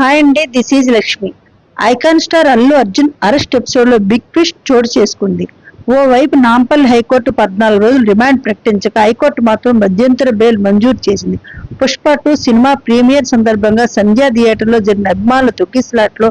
Hi అండి this is Lakshmi. Icon star Allu Arjun arrest ఎపిసోడ్లో big twist చోటు చేసుకుంది. ఓవైపు నాంపల్ హైకోర్టు పద్నాలుగు రోజులు రిమాండ్ ప్రకటించక హైకోర్టు మాత్రం మధ్యంతర బెయిల్ మంజూరు చేసింది. పుష్ప టూ సినిమా ప్రీమియర్ సందర్భంగా సంధ్యా థియేటర్లో జరిగిన అభిమానుల తొక్కిస్లాట్లో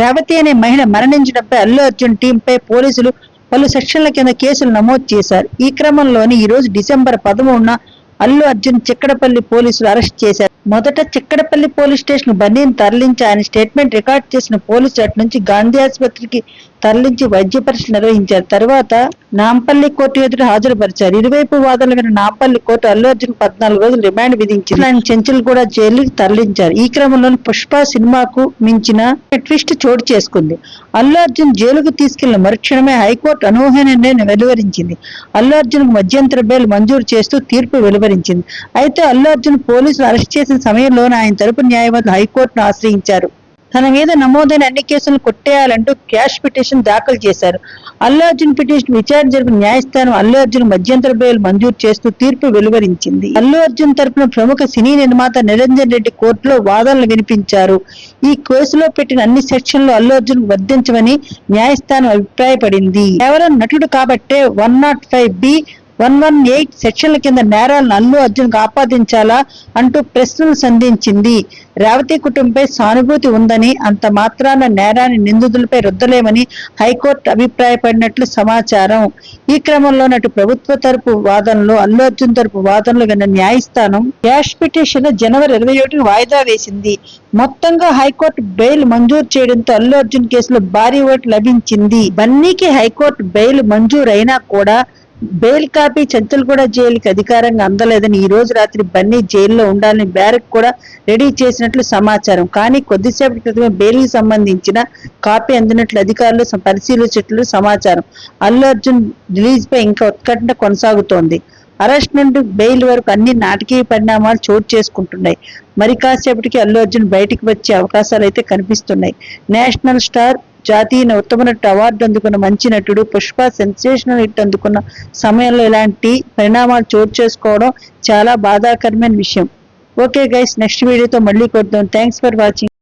రేవతి అనే మహిళ మరణించడంపై అల్లు అర్జున్ టీంపై పోలీసులు పలు సెక్షన్ల కింద కేసులు నమోదు చేశారు. ఈ క్రమంలోని ఈరోజు డిసెంబర్ పదమూడున అల్లు అర్జున్ చిక్కడపల్లి పోలీసులు అరెస్ట్ చేశారు. మొదట చిక్కడపల్లి పోలీస్ స్టేషన్ బన్నీని తరలించి ఆయన స్టేట్మెంట్ రికార్డ్ చేసిన పోలీసు అటు నుంచి గాంధీ ఆసుపత్రికి తరలించి వైద్య పరీక్ష నిర్వహించారు. తర్వాత నాంపల్లి కోర్టు ఎదుట హాజరుపరిచారు. ఇరువైపు వాదనలు విన నాంపల్లి కోర్టు అల్లు అర్జున్ పద్నాలుగు రోజులు రిమాండ్ విధించింది. ఆయన చెంచులు కూడా జైలుకి తరలించారు. ఈ క్రమంలో పుష్ప సినిమాకు మించిన ట్విస్ట్ చోటు చేసుకుంది. అల్లు అర్జున్ జైలుకు తీసుకెళ్ళిన మరుక్షణమే హైకోర్టు అనూహ్య నిర్ణయం వెలువరించింది. అల్లు అర్జున్ మధ్యంతర బెయిల్ మంజూరు చేస్తూ తీర్పు వెలువరించింది. అయితే అల్లు అర్జున్ పోలీసులు అరెస్ట్ చేసిన సమయంలోనే ఆయన తరపు న్యాయవాదులు హైకోర్టును ఆశ్రయించారు. తన మీద నమోదైన అన్ని కేసులు కొట్టేయాలంటూ క్యాష్ పిటిషన్ దాఖలు చేశారు. అల్లు అర్జున్ పిటిషన్ విచారణ జరిపిన న్యాయస్థానం అల్లు అర్జున్ మధ్యంతర బెయిల్ మంజూరు చేస్తూ తీర్పు వెలువరించింది. అల్లు అర్జున్ తరపున ప్రముఖ సినీ నిర్మాత నిరంజన్ రెడ్డి కోర్టులో వాదనలు వినిపించారు. ఈ కేసులో పెట్టిన అన్ని సెక్షన్లు అల్లు అర్జున్ వర్ధించమని న్యాయస్థానం అభిప్రాయపడింది. కేవలం నటుడు కాబట్టే one not five B one one eight సెక్షన్ల కింద నేరాలను అల్లు అర్జున్ ఆపాదించాలా అంటూ ప్రశ్నలు సంధించింది. రేవతి కుటుంబంపై సానుభూతి ఉందని అంత మాత్రాన నేరాన్ని నిందితులపై రుద్దలేమని హైకోర్టు అభిప్రాయపడినట్లు సమాచారం. ఈ క్రమంలో నటు ప్రభుత్వ తరపు వాదనలు అల్లు అర్జున్ తరపు వాదనలు విన్న న్యాయస్థానం క్యాష్ పిటిషన్ జనవరి ఇరవై ఒకటిని వాయిదా వేసింది. మొత్తంగా హైకోర్టు బెయిల్ మంజూరు చేయడంతో అల్లు అర్జున్ కేసులో భారీ ఓటు లభించింది. బన్నీకి హైకోర్టు బెయిల్ మంజూరు అయినా కూడా బెయిల్ కాపీ కూడా జైలుకి అధికారంగా అందలేదని ఈ రోజు రాత్రి బన్నీ జైల్లో ఉండాలని బ్యారక్ కూడా రెడీ చేసినట్లు సమాచారం. కానీ కొద్దిసేపటి క్రితమే బెయిల్కి సంబంధించిన కాపీ అందినట్లు అధికారులు పరిశీలించినట్లు సమాచారం. అల్లు అర్జున్ రిలీజ్ పై ఇంకా ఉత్కంఠ కొనసాగుతోంది. అరెస్ట్ నుండి బెయిల్ వరకు అన్ని నాటకీయ పరిణామాలు చోటు చేసుకుంటున్నాయి. మరి కాసేపటికి అల్లు అర్జున్ బయటికి వచ్చే అవకాశాలు అయితే కనిపిస్తున్నాయి. నేషనల్ స్టార్ జాతీయ ఉత్తమ నటు అవార్డు అందుకున్న మంచి నటుడు పుష్ప సెన్సేషనల్ హిట్ అందుకున్న సమయంలో ఇలాంటి పరిణామాలు చోటు చేసుకోవడం చాలా బాధాకరమైన విషయం. ఓకే గైస్ నెక్స్ట్ వీడియోతో మళ్ళీ కొద్దాం థ్యాంక్స్ ఫర్ వాచింగ్.